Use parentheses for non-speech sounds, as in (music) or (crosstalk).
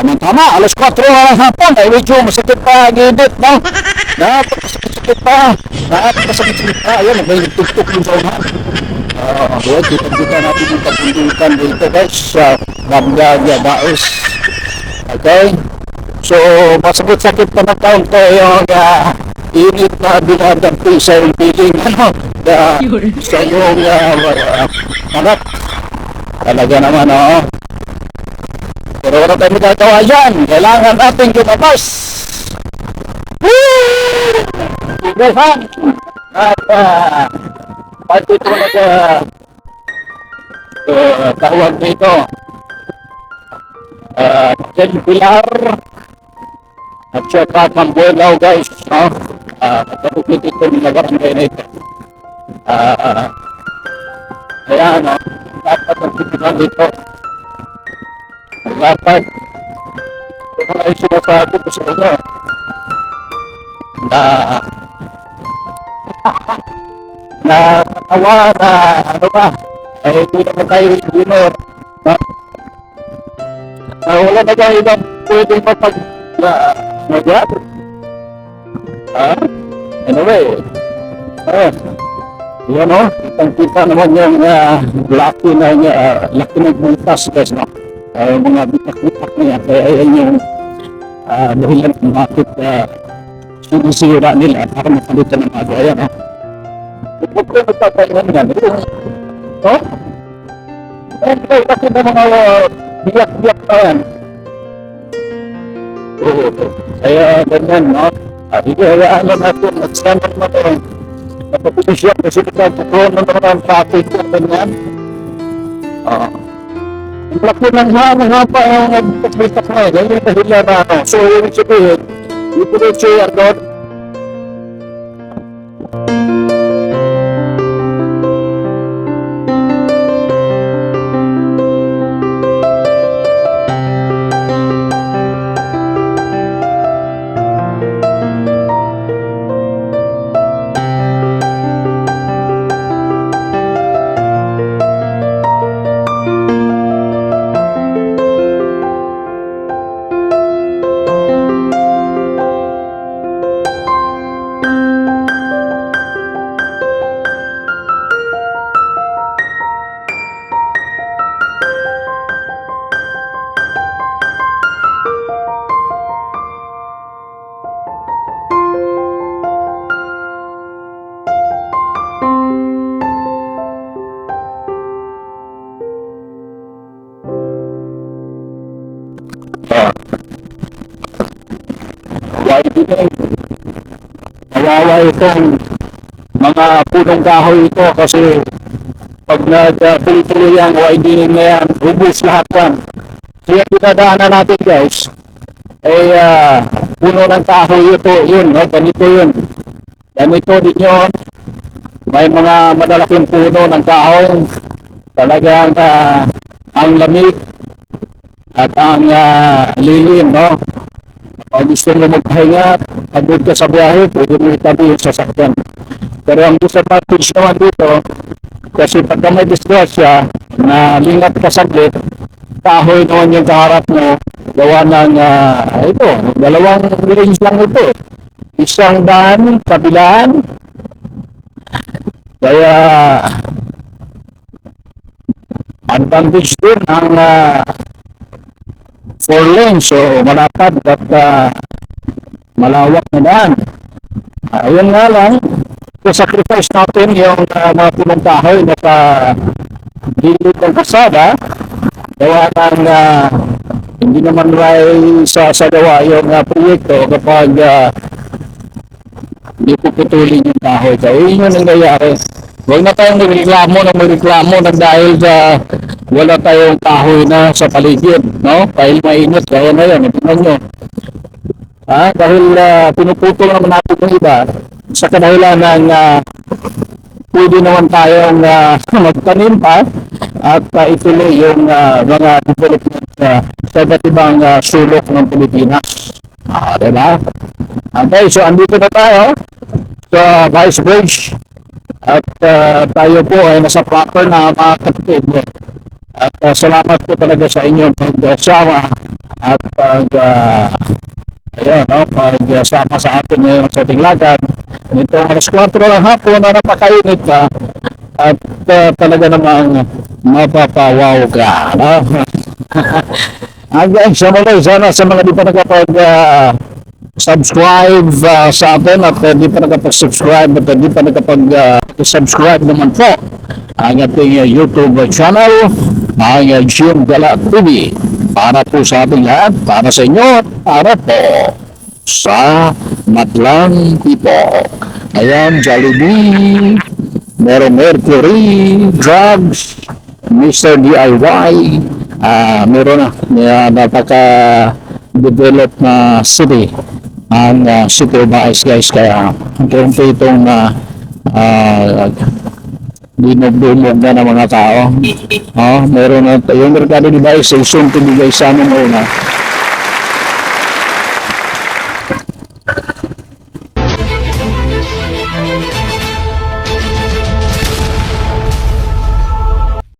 Tama-tama, alas 4 oras hapon, ay medyo masakit pa gidit, no? Napakasakit pa, napakasakit pa, ayun, may nagtuktok yung sa unahan. Ah, well, kita-kita natin yung kapundukan dito guys, sa Gamgaga Daos. Okay? So, masakit sakit pa na taon ko yung ah, init na binadampi sa piling, ano, uh, sa yung uh, anak. Talaga naman, oo. Pero wala tayong magagawa dyan. Kailangan natin lumabas. Ibesan! At uh, pagtutulog sa uh, tawag nito. Uh, Jen Pilar at saka Mambuelaw guys. No? Uh, Katapukit ito ng barangay na ito. Uh, ayan, no? dapat ang dito dapat kung ay sinasabi ko sa inyo na (laughs) na katawa na ano ba? Ay hindi naman tayo winner na, na wala na tayo ibang pwedeng mapag na nagyan? Ha? Anyway. Ah yan o kitang kita naman yung uh, laki na uh, laki ng buntas guys no ay mga bitak-bitak na yan. Kaya yan yung uh, dahilan kung bakit uh, sinisira nila para mapalitan ng mga ayan. Oh. Huwag ko nagpapainan yan. No? Siyempre, kasi na mga uh, biyak-biyak na yan. Oo. Kaya ganyan, no? At hindi, hayaan lang natin at sana naman ito. Napapinisyan kasi kita tutunan naman ang traffic na ganyan. Ah. Ang laki ng hama nga pa ang nagpapalitak na eh. Ganyan yung dahilan na. So, yung sabihin, yung pulis siya doon, widening. Kawawa itong mga punong kahoy ito kasi pag nag-tuloy-tuloy ang widening na yan, ubus lahat yan. Kaya dinadaanan natin guys, ay ah, puno ng kahoy ito, yun, no? ganito yun. Ganito din. May mga madalaking puno ng kahoy. Talagang ah, ang lamig at ang ah, lilim, no? Kung gusto mo magpahinga, pagod ka sa biyahe, pwede mo itabi yung sasakyan. Pero ang disadvantage naman dito, kasi pagka may disgrasya, na lingat ka saglit, kahoy naman yung kaharap mo, gawa ng, ah, ito, dalawang range lang ito. Isang daan, kabilaan. Kaya, advantage din ang ah, four lanes so malapad at ah, malawak na daan. Ayun nga lang, sacrifice natin yung uh, mga punong kahoy na sa gilid ng kasada gawa ng ah, hindi naman ray sa sagawa yung uh, proyekto kapag ah, hindi puputulin yung kahoy. Kaya yun yung nangyayari. Huwag na tayong magreklamo na magreklamo na dahil sa wala tayong kahoy na sa paligid, no? Dahil mainit, kaya na yan, tingnan nyo. Ha? Dahil uh, pinuputol naman natin yung iba sa kadahilan ng uh, pwede naman tayong uh, (laughs) magtanim pa at uh, ituloy yung uh, mga development uh, sa iba't ibang uh, sulok ng Pilipinas. Ah, diba? Okay, so andito na tayo sa Vice Bridge at uh, tayo po ay nasa proper na mga kapatid. At uh, salamat po talaga sa inyong pagsama at pag uh, ayun, no, pagsama sa atin ngayon sa ating lakad. Nito alas 4 ng hapon na napakainit pa at uh, talaga namang mapapawaw ka. No? (laughs) Hanggang sa muli, sana sa mga di pa nakapag uh, subscribe uh, sa atin at uh, di pa nakapag-subscribe at uh, di pa nakapag-subscribe naman po ang ating uh, YouTube channel ang uh, Jim Gala TV para po sa ating lahat, para sa inyo, at para po sa Matlang People. Ayan, Jollibee, Mero Mercury, Drugs, Mr. DIY, ah meron na, uh, napaka-develop na city ang uh, Ice guys kaya hanggang itong uh, uh, dinog-dumog na ng mga tao. Oh, meron na yung Mercado Device, soon to bigay sa amin una.